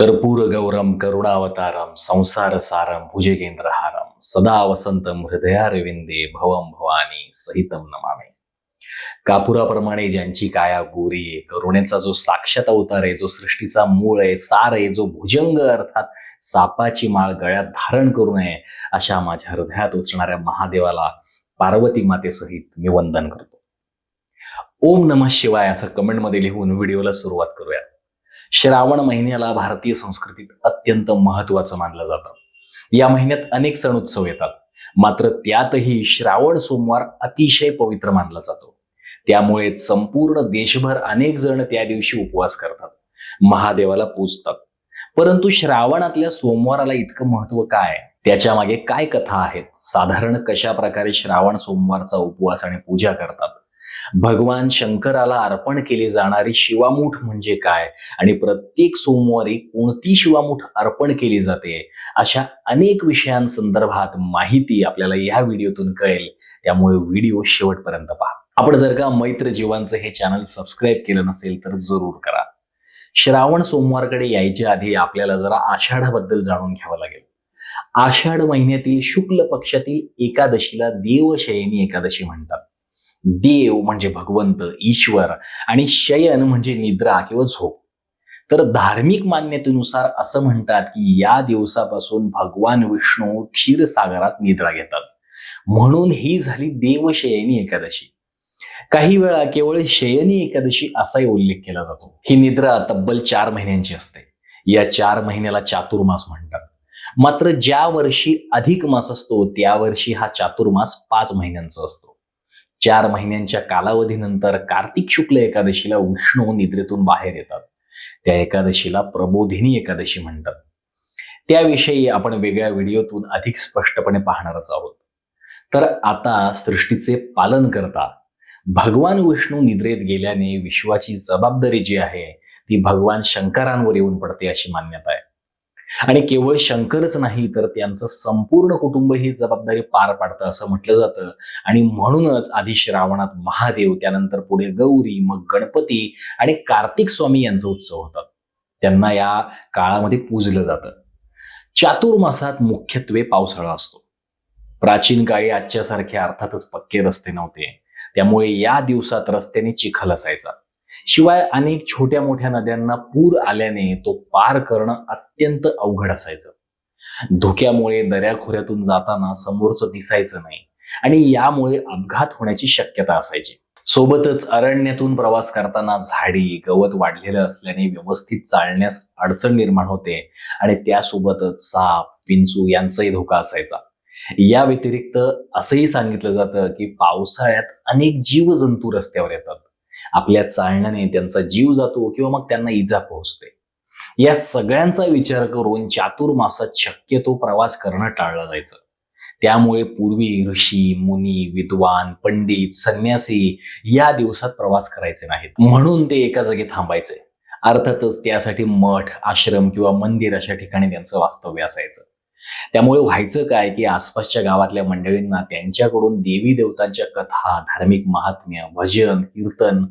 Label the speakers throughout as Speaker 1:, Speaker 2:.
Speaker 1: कर्पूर गौरम करुणावतारम संसार सारम भुजगेंद्रहारम सदा वसंतम हृदयारविंदे भवम भवानी सहितम नमामे. कापुराप्रमाणे ज्यांची काया गोरी आहे करुणेचा जो साक्षात अवतार आहे जो सृष्टीचा मूळ आहे सार आहे जो भुजंग अर्थात सापाची माळ गळ्यात धारण करू नये अशा माझ्या हृदयात उचणाऱ्या महादेवाला पार्वती मातेसहित मी वंदन करतो. ओम नमः शिवाय असं कमेंटमध्ये लिहून व्हिडिओला सुरुवात करूया श्रावण महिन्याला भारतीय संस्कृतीत अत्यंत महत्वाचं मानलं जातं. या महिन्यात अनेक सण उत्सव येतात. मात्र त्यातही श्रावण सोमवार अतिशय पवित्र मानला जातो. त्यामुळे संपूर्ण देशभर अनेक जण त्या दिवशी उपवास करतात. महादेवाला पूजतात परंतु श्रावणातल्या सोमवाराला इतकं महत्त्व काय? त्याच्यामागे काय कथा आहेत? साधारण कशा प्रकारे श्रावण सोमवारचा उपवास आणि पूजा करतात? भगवान शंकराला अर्पण केली जाणारी शिवामूठ म्हणजे काय? आणि प्रत्येक सोमवारी कोणती शिवामूठ अर्पण केली जाते? अशा अनेक विषयांसंदर्भात माहिती आपल्याला या व्हिडिओतून कळेल. त्यामुळे व्हिडिओ शेवटपर्यंत पहा. आपण जर का मैत्र जीवांचं हे चॅनल सबस्क्राईब केलं नसेल तर जरूर करा. श्रावण सोमवारकडे यायच्या आधी आपल्याला जरा आषाढाबद्दल जाणून घ्यावं लागेल. आषाढ महिन्यातील शुक्ल पक्षातील एकादशीला देवशयनी एकादशी म्हणतात. देव म्हणजे भगवंत ईश्वर आणि शयन म्हणजे निद्रा किंवा झोप. तर धार्मिक मान्यतेनुसार असं म्हणतात की या दिवसापासून भगवान विष्णू क्षीरसागरात निद्रा घेतात. म्हणून ही झाली देवशयनी एकादशी. काही वेळा केवळ शयनी एकादशी असाही उल्लेख केला जातो. ही निद्रा तब्बल चार महिन्यांची असते. या चार महिन्याला चातुर्मास म्हणतात. मात्र ज्या वर्षी अधिक मास असतो त्या वर्षी हा चातुर्मास पाच महिन्यांचा असतो. चार महिन्यांच्या कालावधीनंतर कार्तिक शुक्ल एकादशीला विष्णू निद्रेतून बाहेर येतात. त्या एकादशीला प्रबोधिनी एकादशी म्हणतात. त्याविषयी आपण वेगळ्या व्हिडिओतून अधिक स्पष्टपणे पाहणारच आहोत. तर आता सृष्टीचे पालन करता भगवान विष्णू निद्रेत गेल्याने विश्वाची जबाबदारी जी आहे ती भगवान शंकरांवर येऊन पडते अशी मान्यता आहे. आणि केवळ शंकरच नाही तर त्यांचं संपूर्ण कुटुंब ही जबाबदारी पार पाडतं असं म्हटलं जातं. आणि म्हणूनच आधी श्रावणात महादेव त्यानंतर पुढे गौरी मग गणपती आणि कार्तिक स्वामी यांचा उत्सव होतात त्यांना या काळामध्ये पूजलं जातं. चातुर्मासात मुख्यत्वे पावसाळा असतो. प्राचीन काळी आजच्यासारखे अर्थातच पक्के रस्ते नव्हते. त्यामुळे या दिवसात रस्त्याने चिखल असायचा. शिवाय अनेक छोट्या मोठ्या नद्यांना पूर आल्याने तो पार करणं अत्यंत अवघड असायचं. धुक्यामुळे दऱ्याखोऱ्यातून जाताना समोरचं दिसायचं नाही आणि यामुळे अपघात होण्याची शक्यता असायची. सोबतच अरण्यातून प्रवास करताना झाडी गवत वाढलेलं असल्याने व्यवस्थित चालण्यास अडचण निर्माण होते आणि त्यासोबतच साप विंचू यांचाही धोका असायचा. या व्यतिरिक्त असंही सांगितलं जातं की पावसाळ्यात अनेक जीवजंतू रस्त्यावर येतात. आपल्या चालण्याने त्यांचा जीव जातो किंवा मग त्यांना इजा पोहोचते. या सगळ्यांचा विचार करून चातुर्मासात शक्यतो प्रवास करणं टाळलं जायचं. त्यामुळे पूर्वी ऋषी मुनी विद्वान पंडित संन्यासी या दिवसात प्रवास करायचे नाहीत. म्हणून ते एका जागी थांबायचे. अर्थातच त्यासाठी मठ आश्रम किंवा मंदिर अशा ठिकाणी त्यांचं वास्तव्य असायचं. त्यामुळे व्हायचं काय की आसपासच्या गावातल्या मंडळींना त्यांच्याकडून देवी देवतांच्या कथा धार्मिक महात्म्य भजन कीर्तन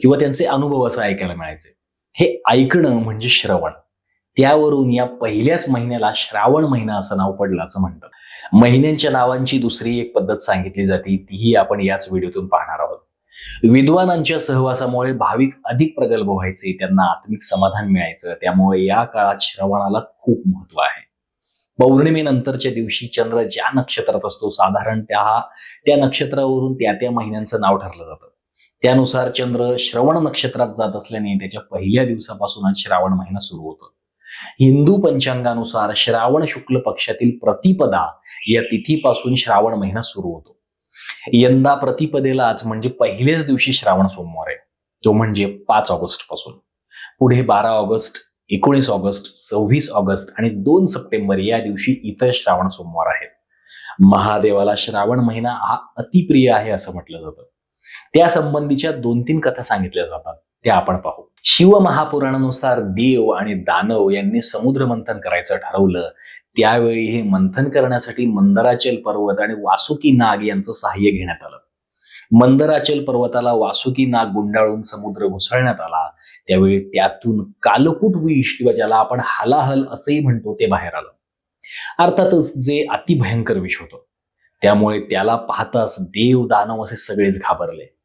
Speaker 1: किंवा त्यांचे अनुभव असं ऐकायला मिळायचे. हे ऐकणं म्हणजे श्रवण. त्यावरून या पहिल्याच महिन्याला श्रावण महिना असं नाव पडलं असं म्हणतात. महिन्यांच्या नावांची दुसरी एक पद्धत सांगितली जाते तीही आपण याच व्हिडिओतून पाहणार आहोत. विद्वानांच्या सहवासामुळे भाविक अधिक प्रगल्भ व्हायचे त्यांना आत्मिक समाधान मिळायचं त्यामुळे या काळात श्रवणाला खूप महत्त्व आहे. पौर्णिमेनंतरच्या दिवशी चंद्र ज्या नक्षत्रात असतो साधारण त्या त्या नक्षत्रावरून त्या त्या महिन्यांचं नाव ठरलं जातं. त्यानुसार चंद्र श्रवण नक्षत्रात जात असल्याने त्याच्या पहिल्या दिवसापासूनच श्रावण महिना सुरू होतो. हिंदू पंचांगानुसार श्रावण शुक्ल पक्षातील प्रतिपदा या तिथीपासून श्रावण महिना सुरू होतो. यंदा प्रतिपदेलाच म्हणजे पहिल्याच दिवशी श्रावण सोमवार आहे. तो म्हणजे पाच ऑगस्टपासून पुढे बारा ऑगस्ट एकोणीस ऑगस्ट सव्वीस ऑगस्ट आणि दोन सप्टेंबर या दिवशी इतर श्रावण सोमवार आहेत. महादेवाला श्रावण महिना हा अतिप्रिय आहे असं म्हटलं जातं. त्या संबंधीच्या दोन तीन कथा सांगितल्या जातात. त्या आपण पाहू. शिव महापुराणानुसार देव आणि दानव यांनी समुद्र मंथन करायचं ठरवलं. त्यावेळी हे मंथन करण्यासाठी मंदराचल पर्वत आणि वासुकी नाग यांचं सहाय्य घेण्यात आलं. मंदराचल पर्वताला वासुकी नाग गुंडाळून समुद्र घुसळण्यात आला. त्यावेळी त्यातून कालकूट विष किंवा ज्याला आपण हालाहल असंही म्हणतो ते बाहेर आलं. अर्थातच जे अतिभयंकर विष होतं. त्यामुळे त्याला पाहताच देव दानव असे सगळेच घाबरले.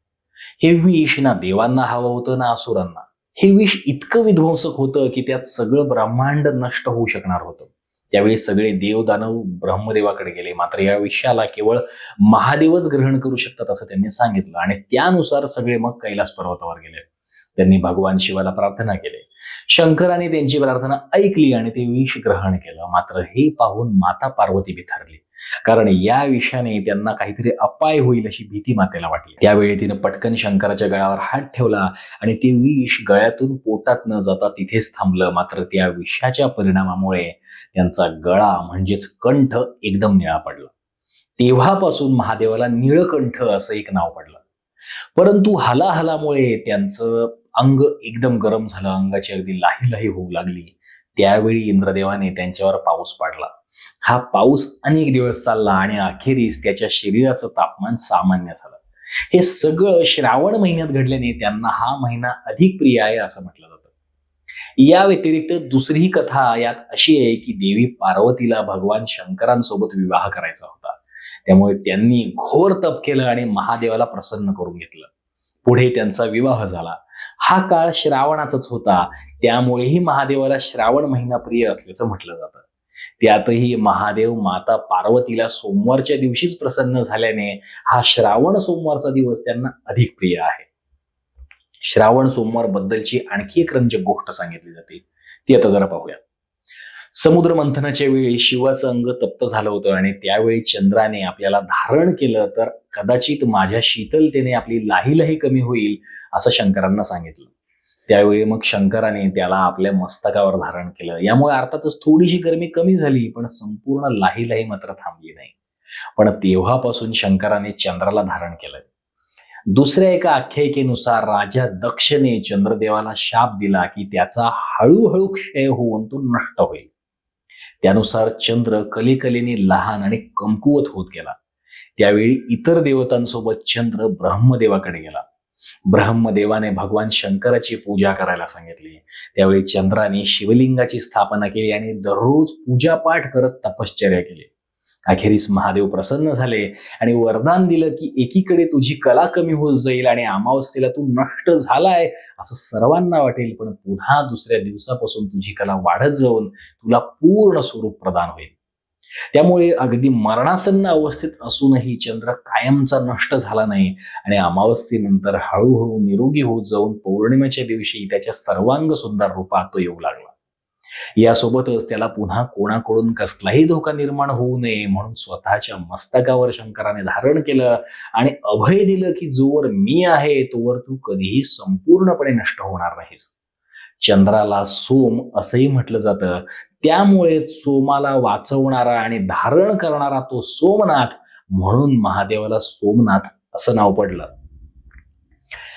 Speaker 1: हे विष ना देवांना हवं होतं ना असुरांना. हे विष इतकं विध्वंसक होतं की त्यात सगळं ब्रह्मांड नष्ट होऊ शकणार होतं. त्यावेळी सगळे देव दानव ब्रह्मदेवाकडे गेले. मात्र या विषयाला केवळ महादेवच ग्रहण करू शकतात असं त्यांनी सांगितलं. आणि त्यानुसार सगळे मग कैलास पर्वतावर गेले. त्यांनी भगवान शिवाला प्रार्थना केली. शंकराने त्यांची प्रार्थना ऐकली आणि ते विष ग्रहण केलं. मात्र हे पाहून माता पार्वती बिथरली. कारण या विषयाने त्यांना काहीतरी अपाय होईल अशी भीती मातेला वाटली. त्यावेळी तिनं पटकन शंकराच्या गळ्यावर हात ठेवला आणि ते विष गळ्यातून पोटात न जाता तिथेच थांबलं. मात्र त्या विषाच्या परिणामामुळे त्यांचा गळा म्हणजेच कंठ एकदम निळा पडला. तेव्हापासून महादेवाला निळकंठ असं एक नाव पडलं. परंतु हलाहलामुळे त्यांचं अंग एकदम गरम झालं अंगाची अगदी लाही लाही होऊ लागली. त्यावेळी इंद्रदेवाने त्यांच्यावर पाऊस पाडला. हा पाऊस अनेक दिवस चालला आणि अखेरीस त्याच्या शरीराचं तापमान सामान्य झालं. हे सगळं श्रावण महिन्यात घडल्याने त्यांना हा महिना अधिक प्रिय आहे असं म्हटलं जातं. या व्यतिरिक्त दुसरी कथा यात अशी आहे की देवी पार्वतीला भगवान शंकरांसोबत विवाह करायचा होता. त्यामुळे त्यांनी घोर तप केलं आणि महादेवाला प्रसन्न करून घेतलं. पुढे त्यांचा विवाह झाला. हा काळ श्रावणाचाच होता. त्यामुळेही महादेवाला श्रावण महिना प्रिय असल्याचं म्हटलं जातं. त्यातही महादेव माता पार्वतीला सोमवारच्या दिवशीच प्रसन्न झाल्याने हा श्रावण सोमवारचा दिवस त्यांना अधिक प्रिय आहे. श्रावण सोमवार बद्दलची आणखी एक रंजक गोष्ट सांगितली जाते. ती आता जरा पाहूया. समुद्र मंथनाच्या वेळी शिवाचं अंग तप्त झालं होतं आणि त्यावेळी चंद्राने आपल्याला धारण केलं तर कदाचित माझ्या शीतलतेने आपली लाहीलाही कमी होईल असं शंकरांना सांगितलं. त्यावेळी मग शंकराने त्याला आपल्या मस्तकावर धारण केलं. यामुळे अर्थातच थोडीशी गरमी कमी झाली पण संपूर्ण लाहीलाही मात्र थांबली नाही. पण तेव्हापासून शंकराने चंद्राला धारण केलं. दुसऱ्या एका आख्यायिकेनुसार राजा दक्षने चंद्रदेवाला शाप दिला की त्याचा हळूहळू क्षय होऊन तो नष्ट होईल. त्यानुसार चंद्र कलेकलेने लहान आणि कमकुवत होत गेला. त्यावेळी इतर देवतांसोबत चंद्र ब्रह्मदेवाकडे गेला. ब्रह्मदेवाने भगवान शंकराची पूजा करायला सांगितली. त्यावेळी चंद्राने शिवलिंगाची स्थापना केली आणि दररोज पूजापाठ करत तपश्चर्या केली. अखेरीस महादेव प्रसन्न झाले आणि वरदान दिलं की एकीकडे तुझी कला कमी होत जाईल आणि अमावस्येला तू नष्ट झालाय असं सर्वांना वाटेल. पण पुन्हा दुसऱ्या दिवसापासून तुझी कला वाढत जाऊन तुला पूर्ण स्वरूप प्रदान होईल. त्यामुळे अगदी मरणासन्न अवस्थेत असूनही चंद्र कायमचा नष्ट झाला नाही आणि अमावस्येनंतर हळूहळू निरोगी होत जाऊन पौर्णिमेच्या दिवशी त्याच्या सर्वांग सुंदर रूपात तो येऊ लागला. यासोबतच त्याला पुन्हा कोणाकडून कसलाही धोका निर्माण होऊ नये म्हणून स्वतःच्या मस्तकावर शंकराने धारण केलं आणि अभय दिलं की जोवर मी आहे तोवर तू कधीही संपूर्णपणे नष्ट होणार नाहीस. चंद्राला सोम असंही म्हटलं जातं. त्यामुळे सोमाला वाचवणारा आणि धारण करणारा तो सोमनाथ म्हणून महादेवाला सोमनाथ असं नाव पडलं.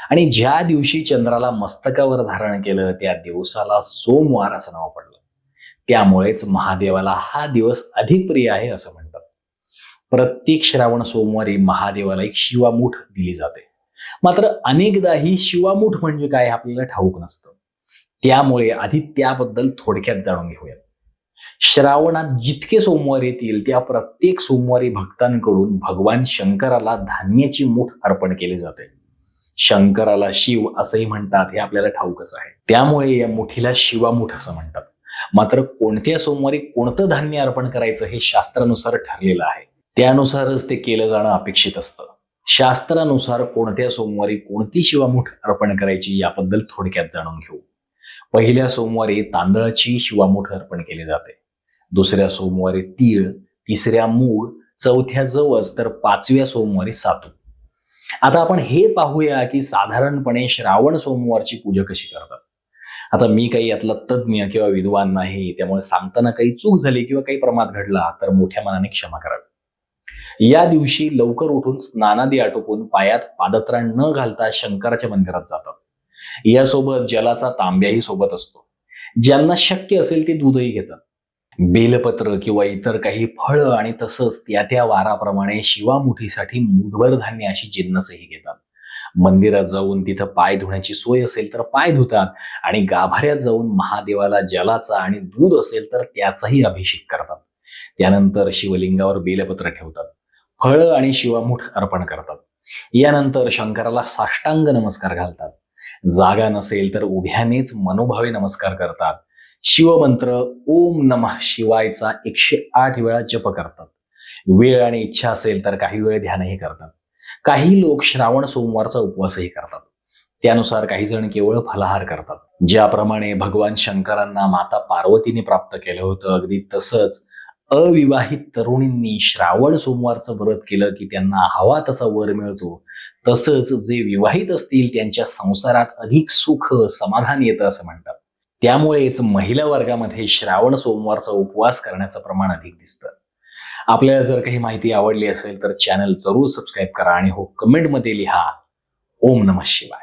Speaker 1: आणि ज्या दिवशी चंद्राला मस्तकावर धारण केलं त्या दिवसाला सोमवार असं नाव पडलं. त्यामुळेच महादेवाला हा दिवस अधिक प्रिय आहे असं म्हणतात. प्रत्येक श्रावण सोमवारी महादेवाला एक शिवामूठ दिली जाते. मात्र अनेकदा ही शिवामूठ म्हणजे काय आपल्याला ठाऊक नसतं. त्यामुळे आधी त्याबद्दल थोडक्यात जाणून घेऊयात. श्रावणात जितके सोमवार येतील त्या प्रत्येक सोमवारी भक्तांकडून भगवान शंकराला धान्याची मूठ अर्पण केली जाते. शंकराला शिव असंही म्हणतात हे आपल्याला ठाऊकच आहे. त्यामुळे या मुठीला शिवामुठ असं म्हणतात. मात्र कोणत्या सोमवारी कोणतं धान्य अर्पण करायचं हे शास्त्रानुसार ठरलेलं आहे. त्यानुसारच ते केलं जाणं अपेक्षित असतं. शास्त्रानुसार कोणत्या सोमवारी कोणती शिवामुठ अर्पण करायची याबद्दल थोडक्यात जाणून घेऊ. पहिल्या सोमवारी तांदळाची शिवामुठ अर्पण केली जाते. दुसऱ्या सोमवारी तीळ तिसऱ्या मूग चौथ्या जवस तर पाचव्या सोमवारी सातू. आता आपण हे पाहूया की साधारणपणे श्रावण सोमवारची पूजा कशी करतात. आता मी काही यातला तज्ज्ञ किंवा विद्वान नाही त्यामुळे सांगताना काही चूक झाली किंवा काही प्रमाद घडला तर मोठ्या मनाने क्षमा करावी. या दिवशी लवकर उठून स्नानादी आटोपून पायात पादत्राण न घालता शंकराच्या मंदिरात जातात. यासोबत जलाचा तांब्याही सोबत असतो. ज्यांना शक्य असेल ते दूधही घेतात. बेलपत्र किंवा इतर काही फळं आणि तसंच त्या त्या वाराप्रमाणे शिवामुठीसाठी मुठभर धान्य अशी जिन्नसही घेतात. मंदिरात जाऊन तिथं पाय धुण्याची सोय असेल तर पाय धुतात आणि गाभाऱ्यात जाऊन महादेवाला जलाचा आणि दूध असेल तर त्याचाही अभिषेक करतात. त्यानंतर शिवलिंगावर बेलपत्र ठेवतात. फळं आणि शिवामुठ अर्पण करतात. यानंतर शंकराला साष्टांग नमस्कार घालतात. जागा नसेल तर उभ्यानेच मनोभावे नमस्कार करतात. शिवमंत्र ओम नमः शिवायचा एकशे आठ वेळा जप करतात. वेळ आणि इच्छा असेल तर काही वेळ ध्यानही करतात. काही लोक श्रावण सोमवारचा उपवासही करतात. त्यानुसार काही जण केवळ फलाहार करतात. ज्याप्रमाणे भगवान शंकरांना माता पार्वतीने प्राप्त केलं होतं अगदी तसंच अविवाहित तरुणींनी श्रावण सोमवारचं व्रत केलं की त्यांना हवा तसा वर मिळतो. तसंच जे विवाहित असतील त्यांच्या संसारात अधिक सुख समाधान येतं असं म्हणतात. त्यामुळेच महिला वर्गामध्ये श्रावण सोमवारचा उपवास करण्याचं प्रमाण अधिक दिसतं. आपल्याला जर काही माहिती आवडली असेल तर चॅनल जरूर सबस्क्राईब करा आणि हो कमेंटमध्ये लिहा. ओम नम शिवाय.